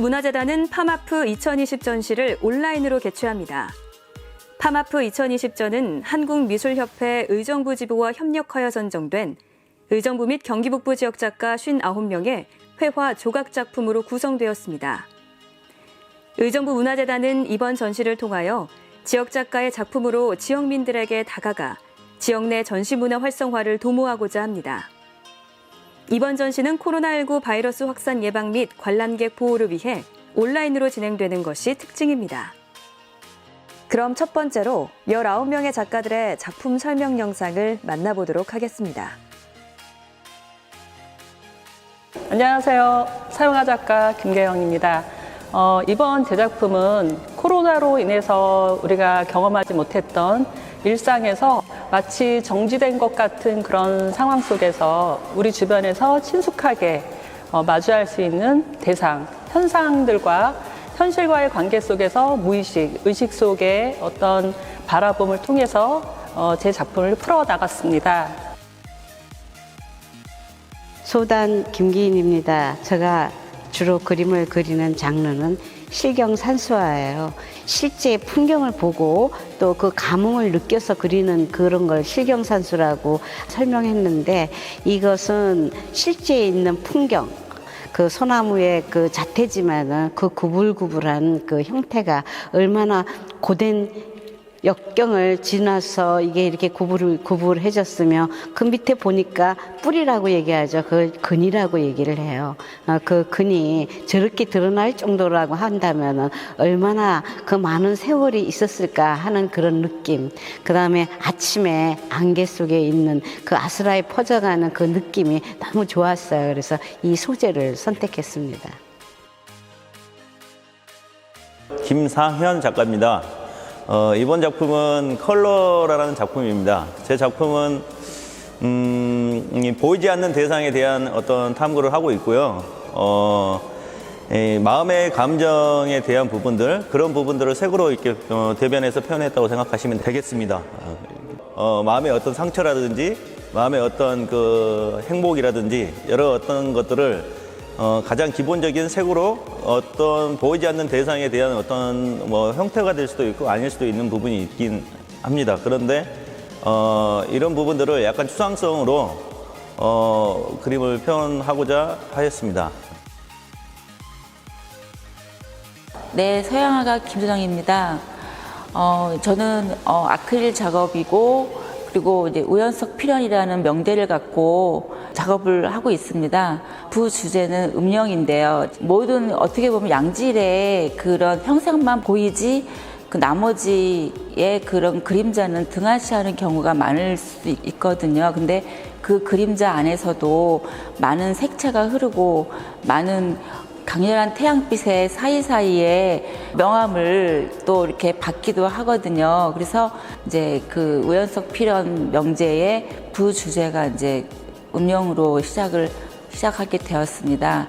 문화재단은 파마프 2020 전시를 온라인으로 개최합니다. 파마프 2020 전은 한국미술협회 의정부 지부와 협력하여 선정된 의정부 및 경기북부 지역 작가 59명의 회화 조각 작품으로 구성되었습니다. 의정부 문화재단은 이번 전시를 통하여 지역 작가의 작품으로 지역민들에게 다가가 지역 내 전시 문화 활성화를 도모하고자 합니다. 이번 전시는 코로나19 바이러스 확산 예방 및 관람객 보호를 위해 온라인으로 진행되는 것이 특징입니다. 그럼 첫 번째로 19명의 작가들의 작품 설명 영상을 만나보도록 하겠습니다. 안녕하세요. 사용화 작가 김계영입니다. 어, 이번 제 작품은 코로나로 인해서 우리가 경험하지 못했던 일상에서 마치 정지된 것 같은 그런 상황 속에서 우리 주변에서 친숙하게 어, 마주할 수 있는 대상, 현상들과 현실과의 관계 속에서 무의식, 의식 속의 어떤 바라봄을 통해서 어, 제 작품을 풀어 나갔습니다. 소단 김기인입니다. 제가 주로 그림을 그리는 장르는 실경 산수화예요. 실제 풍경을 보고 또 그 감흥을 느껴서 그리는 그런 걸 실경 산수라고 설명했는데 이것은 실제 있는 풍경 그 소나무의 그 자태지만은 그 구불구불한 그 형태가 얼마나 고된 역경을 지나서 이게 이렇게 구불, 구불해졌으며 그 밑에 보니까 뿌리라고 얘기하죠. 그 근이라고 얘기를 해요. 어, 그 근이 저렇게 드러날 정도라고 한다면은 얼마나 그 많은 세월이 있었을까 하는 그런 느낌. 그 다음에 아침에 안개 속에 있는 그 아스라이 퍼져가는 그 느낌이 너무 좋았어요. 그래서 이 소재를 선택했습니다. 김상현 작가입니다. 어, 이번 작품은 컬러라는 작품입니다. 제 작품은 음, 이 보이지 않는 대상에 대한 어떤 탐구를 하고 있고요. 어, 이 마음의 감정에 대한 부분들 그런 부분들을 색으로 이렇게 어, 대변해서 표현했다고 생각하시면 되겠습니다. 어, 마음의 어떤 상처라든지 마음의 어떤 그 행복이라든지 여러 어떤 것들을 어, 가장 기본적인 색으로 어떤 보이지 않는 대상에 대한 어떤 뭐 형태가 될 수도 있고 아닐 수도 있는 부분이 있긴 합니다. 그런데 어, 이런 부분들을 약간 추상성으로 어, 그림을 표현하고자 하였습니다. 네, 서양화가 김소정입니다. 어, 저는 어, 아크릴 작업이고 그리고 이제 우연석 필연이라는 명제를 갖고 작업을 하고 있습니다. 부 주제는 음영인데요. 모든 어떻게 보면 양질의 그런 형상만 보이지 그 나머지의 그런 그림자는 등하시하는 경우가 많을 수 있거든요. 근데 그 그림자 안에서도 많은 색채가 흐르고 많은 강렬한 태양빛의 사이사이에 명암을 또 이렇게 받기도 하거든요. 그래서 이제 그 우연석 필연 명제의 부 주제가 이제 음영으로 시작을 시작하게 되었습니다.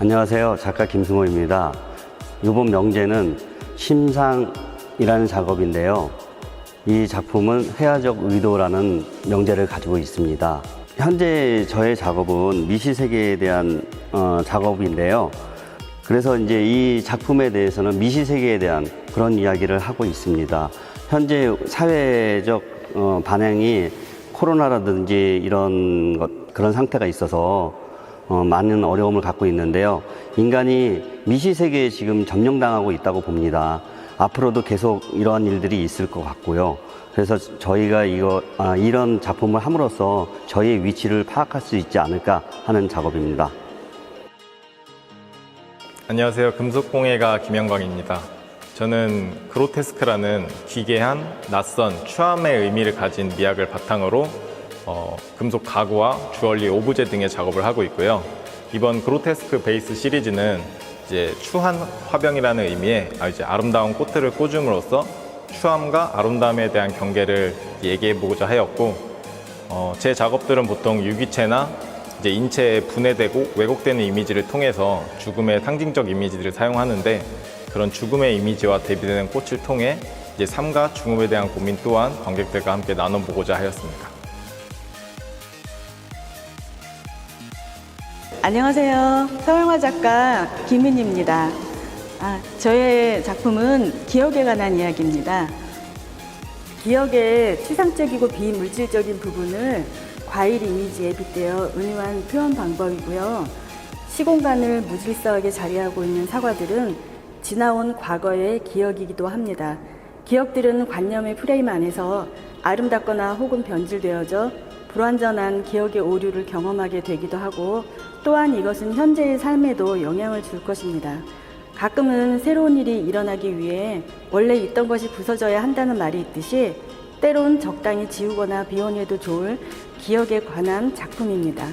안녕하세요. 작가 김승호입니다. 이번 명제는 심상이라는 작업인데요. 이 작품은 회화적 의도라는 명제를 가지고 있습니다. 현재 저의 작업은 미시 세계에 대한 어, 작업인데요. 그래서 이제 이 작품에 대해서는 미시 세계에 대한 그런 이야기를 하고 있습니다. 현재 사회적 어, 반응이 코로나라든지 이런 것, 그런 상태가 있어서 어, 많은 어려움을 갖고 있는데요. 인간이 미시 세계에 지금 점령당하고 있다고 봅니다. 앞으로도 계속 이러한 일들이 있을 것 같고요. 그래서 저희가 이거, 아, 이런 작품을 함으로써 저희의 위치를 파악할 수 있지 않을까 하는 작업입니다. 안녕하세요. 금속공예가 김영광입니다. 저는 그로테스크라는 기괴한 낯선 추함의 의미를 가진 미학을 바탕으로 어, 금속 가구와 주얼리, 오브제 등의 작업을 하고 있고요. 이번 그로테스크 베이스 시리즈는 이제 추한 화병이라는 의미의 아, 이제 아름다운 꽃들을 꽂음으로써 추함과 아름다움에 대한 경계를 얘기해 보고자 하였고 어, 제 작업들은 보통 유기체나 이제 인체에 분해되고 왜곡되는 이미지를 통해서 죽음의 상징적 이미지들을 사용하는데 그런 죽음의 이미지와 대비되는 꽃을 통해 이제 삶과 죽음에 대한 고민 또한 관객들과 함께 나눠보고자 하였습니다. 안녕하세요. 서영화 작가 김은희입니다. 아, 저의 작품은 기억에 관한 이야기입니다. 기억의 추상적이고 비물질적인 부분을 과일 이미지에 빗대어 은유한 표현 방법이고요. 시공간을 무질서하게 자리하고 있는 사과들은 지나온 과거의 기억이기도 합니다. 기억들은 관념의 프레임 안에서 아름답거나 혹은 변질되어져 불완전한 기억의 오류를 경험하게 되기도 하고 또한 이것은 현재의 삶에도 영향을 줄 것입니다. 가끔은 새로운 일이 일어나기 위해 원래 있던 것이 부서져야 한다는 말이 있듯이 때론 적당히 지우거나 비워내도 좋을 기억에 관한 작품입니다.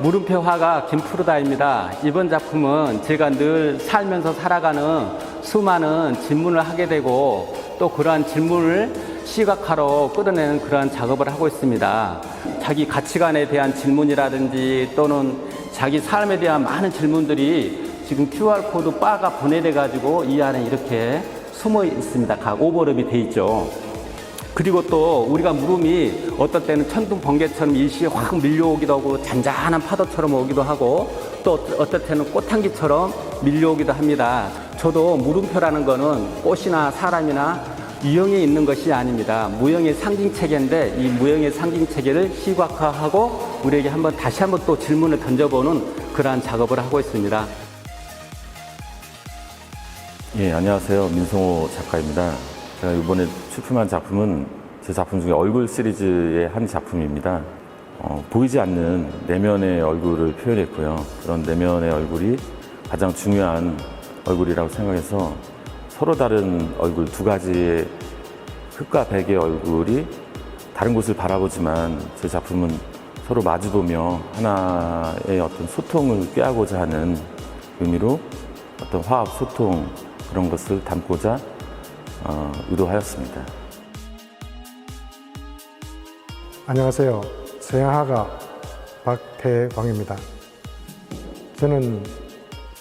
물음표 화가 김푸르다입니다. 이번 작품은 제가 늘 살면서 살아가는 수많은 질문을 하게 되고 또 그러한 질문을 시각화로 끌어내는 그러한 작업을 하고 있습니다. 자기 가치관에 대한 질문이라든지 또는 자기 삶에 대한 많은 질문들이 지금 QR코드 바가 분해돼 가지고 이 안에 이렇게 숨어 있습니다. 각 오버랩이 돼 있죠. 그리고 또 우리가 물음이 어떤 때는 천둥 번개처럼 일시에 확 밀려오기도 하고 잔잔한 파도처럼 오기도 하고 또 어떤 때는 꽃향기처럼 밀려오기도 합니다. 저도 물음표라는 거는 꽃이나 사람이나 유형에 있는 것이 아닙니다. 무형의 상징 체계인데 이 무형의 상징 체계를 시각화하고 우리에게 한번 다시 한번 또 질문을 던져보는 그러한 작업을 하고 있습니다. 예, 안녕하세요. 민성호 작가입니다. 제가 이번에 출품한 작품은 제 작품 중에 얼굴 시리즈의 한 작품입니다. 어, 보이지 않는 내면의 얼굴을 표현했고요. 그런 내면의 얼굴이 가장 중요한 얼굴이라고 생각해서 서로 다른 얼굴 두 가지의 흙과 백의 얼굴이 다른 곳을 바라보지만 제 작품은 서로 마주보며 하나의 어떤 소통을 꾀하고자 하는 의미로 어떤 화합 소통 그런 것을 담고자 어, 의도하였습니다. 안녕하세요. 서양화가 박태광입니다. 저는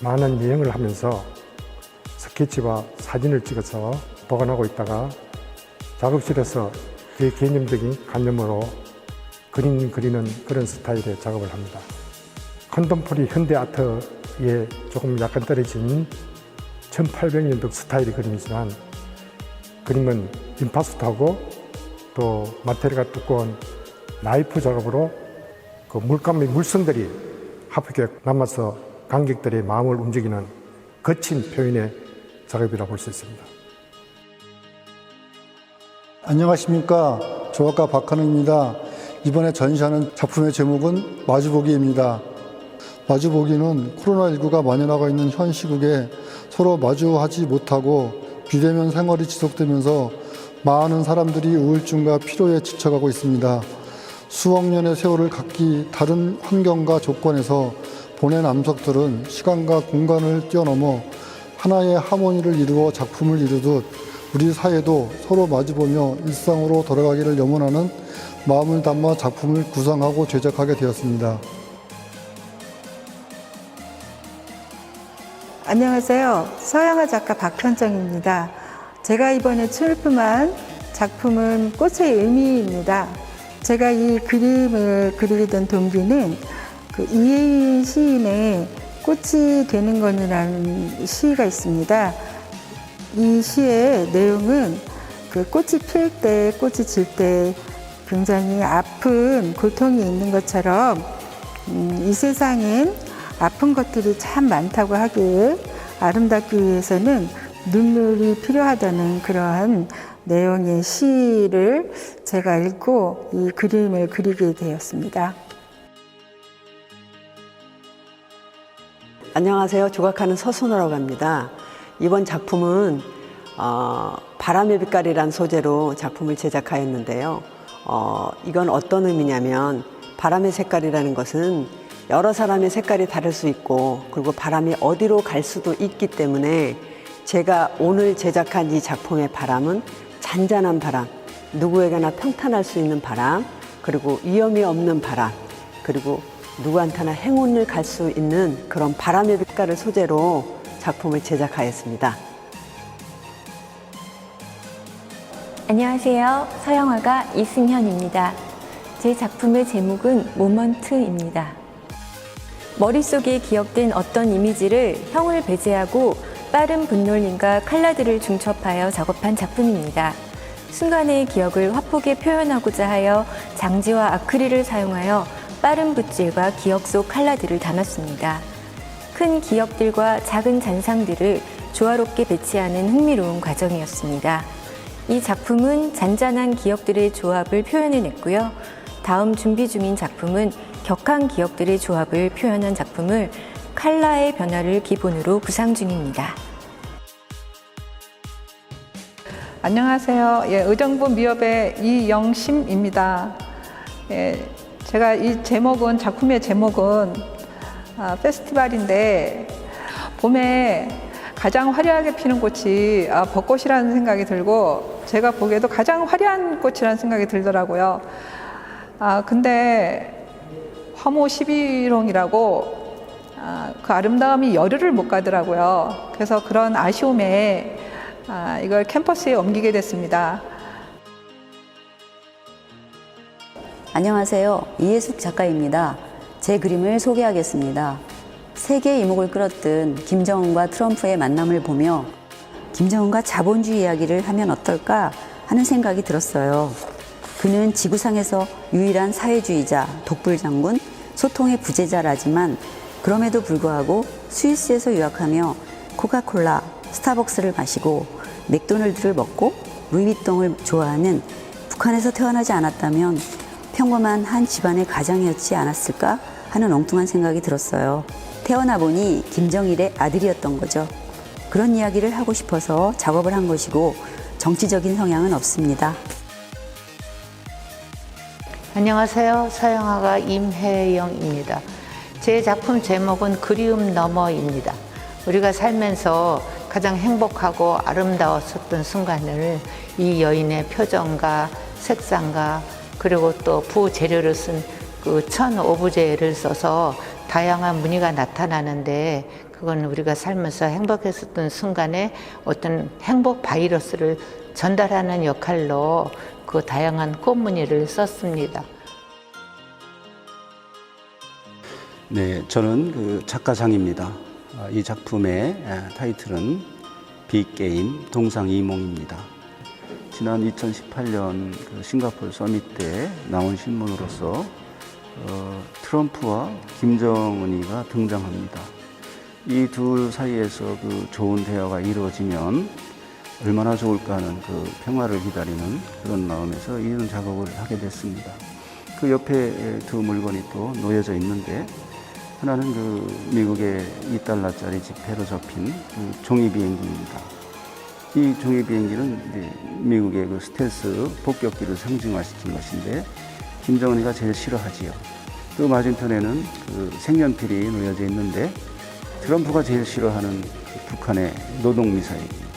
많은 여행을 하면서 스케치와 사진을 찍어서 보관하고 있다가 작업실에서 제 개념적인 관념으로 그림 그리는 그런 스타일의 작업을 합니다. 컨템포리 현대 아트에 조금 약간 떨어진 1800년도 스타일의 그림이지만 그림은 임파스트하고 또 마테리얼가 두꺼운 나이프 작업으로 그 물감의 물선들이 합하게 남아서 관객들의 마음을 움직이는 거친 표현의 작업이라고 볼 수 있습니다. 안녕하십니까. 조각가 박한웅입니다. 이번에 전시하는 작품의 제목은 마주보기입니다. 마주보기는 코로나19가 만연하고 있는 현 시국에 서로 마주하지 못하고 비대면 생활이 지속되면서 많은 사람들이 우울증과 피로에 지쳐가고 있습니다. 수억 년의 세월을 각기 다른 환경과 조건에서 보낸 암석들은 시간과 공간을 뛰어넘어 하나의 하모니를 이루어 작품을 이루듯 우리 사회도 서로 마주보며 일상으로 돌아가기를 염원하는 마음을 담아 작품을 구상하고 제작하게 되었습니다. 안녕하세요. 서양화 작가 박현정입니다. 제가 이번에 출품한 작품은 꽃의 의미입니다. 제가 이 그림을 그리게 된 동기는 그 이혜인 시인의 꽃이 되는 건이라는 시가 있습니다. 이 시의 내용은 그 꽃이 필 때, 꽃이 질 때 굉장히 아픈 고통이 있는 것처럼 음, 이 세상엔 아픈 것들이 참 많다고 하기에 아름답기 위해서는 눈물이 필요하다는 그러한 내용의 시를 제가 읽고 이 그림을 그리게 되었습니다. 안녕하세요. 조각하는 서순호라고 합니다. 이번 작품은 어, 바람의 빛깔이란 소재로 작품을 제작하였는데요. 어, 이건 어떤 의미냐면 바람의 색깔이라는 것은 여러 사람의 색깔이 다를 수 있고 그리고 바람이 어디로 갈 수도 있기 때문에 제가 오늘 제작한 이 작품의 바람은 잔잔한 바람, 누구에게나 평탄할 수 있는 바람, 그리고 위험이 없는 바람, 그리고 누구한테나 행운을 갈 수 있는 그런 바람의 빛깔을 소재로 작품을 제작하였습니다. 안녕하세요. 서영화가 이승현입니다. 제 작품의 제목은 모먼트입니다. 머릿속에 기억된 어떤 이미지를 형을 배제하고 빠른 분놀림과 칼라들을 중첩하여 작업한 작품입니다. 순간의 기억을 화폭에 표현하고자 하여 장지와 아크릴을 사용하여 빠른 붓질과 기억 속 칼라들을 담았습니다. 큰 기억들과 작은 잔상들을 조화롭게 배치하는 흥미로운 과정이었습니다. 이 작품은 잔잔한 기억들의 조합을 표현해냈고요. 다음 준비 중인 작품은 격한 기억들의 조합을 표현한 작품을 칼라의 변화를 기본으로 구상 중입니다. 안녕하세요. 예, 의정부 미업의 이영심입니다. 예, 제가 이 제목은 작품의 제목은 아, 페스티벌인데 봄에 가장 화려하게 피는 꽃이 아, 벚꽃이라는 생각이 들고 제가 보기에도 가장 화려한 꽃이라는 생각이 들더라고요. 아 근데 화모 11홍이라고 아, 그 아름다움이 열흘을 못 가더라고요. 그래서 그런 아쉬움에 아, 이걸 캠퍼스에 옮기게 됐습니다. 안녕하세요. 이예숙 작가입니다. 제 그림을 소개하겠습니다. 세계 이목을 끌었던 김정은과 트럼프의 만남을 보며 김정은과 자본주의 이야기를 하면 어떨까 하는 생각이 들었어요. 그는 지구상에서 유일한 사회주의자, 독불 장군, 소통의 부재자라지만 그럼에도 불구하고 스위스에서 유학하며 코카콜라, 스타벅스를 마시고 맥도날드를 먹고 루이비통을 좋아하는 북한에서 태어나지 않았다면 평범한 한 집안의 가장이었지 않았을까 하는 엉뚱한 생각이 들었어요. 태어나 보니 김정일의 아들이었던 거죠. 그런 이야기를 하고 싶어서 작업을 한 것이고 정치적인 성향은 없습니다. 안녕하세요. 서영아가 임혜영입니다. 제 작품 제목은 그리움 너머입니다. 우리가 살면서 가장 행복하고 아름다웠었던 순간을 이 여인의 표정과 색상과 그리고 또 부재료를 쓴그 천 오브제를 써서 다양한 무늬가 나타나는데 그건 우리가 살면서 행복했었던 순간에 어떤 행복 바이러스를 전달하는 역할로 그 다양한 꽃무늬를 썼습니다. 네, 저는 그 작가상입니다. 아, 이 작품의 아, 타이틀은 빅게임 동상이몽입니다. 지난 2018년 그 싱가포르 서밋 때 나온 신문으로서 어, 트럼프와 김정은이가 등장합니다. 이 둘 사이에서 그 좋은 대화가 이루어지면 얼마나 좋을까 하는 그 평화를 기다리는 그런 마음에서 이런 작업을 하게 됐습니다. 그 옆에 두 물건이 또 놓여져 있는데 하나는 그 미국의 2달러짜리 지폐로 접힌 그 종이 비행기입니다. 이 종이 비행기는 미국의 그 스텔스 폭격기를 상징화시킨 것인데 김정은이가 제일 싫어하지요. 또 맞은편에는 그 색연필이 놓여져 있는데 트럼프가 제일 싫어하는 그 북한의 노동 미사일입니다.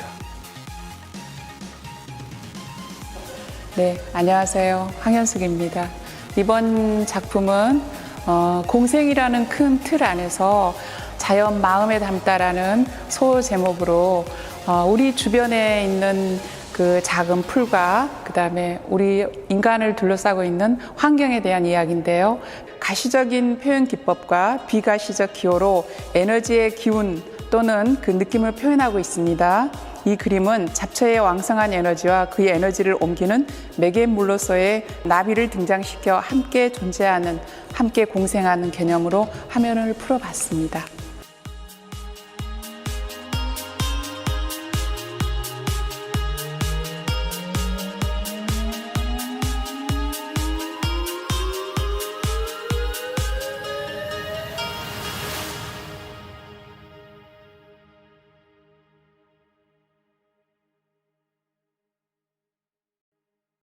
네, 안녕하세요. 황현숙입니다. 이번 작품은 어, 공생이라는 큰 틀 안에서 자연 마음에 담다라는 소 제목으로 어, 우리 주변에 있는 그 작은 풀과 그 다음에 우리 인간을 둘러싸고 있는 환경에 대한 이야기인데요. 가시적인 표현 기법과 비가시적 기호로 에너지의 기운 또는 그 느낌을 표현하고 있습니다. 이 그림은 잡초의 왕성한 에너지와 그의 에너지를 옮기는 매개물로서의 나비를 등장시켜 함께 존재하는, 함께 공생하는 개념으로 화면을 풀어봤습니다.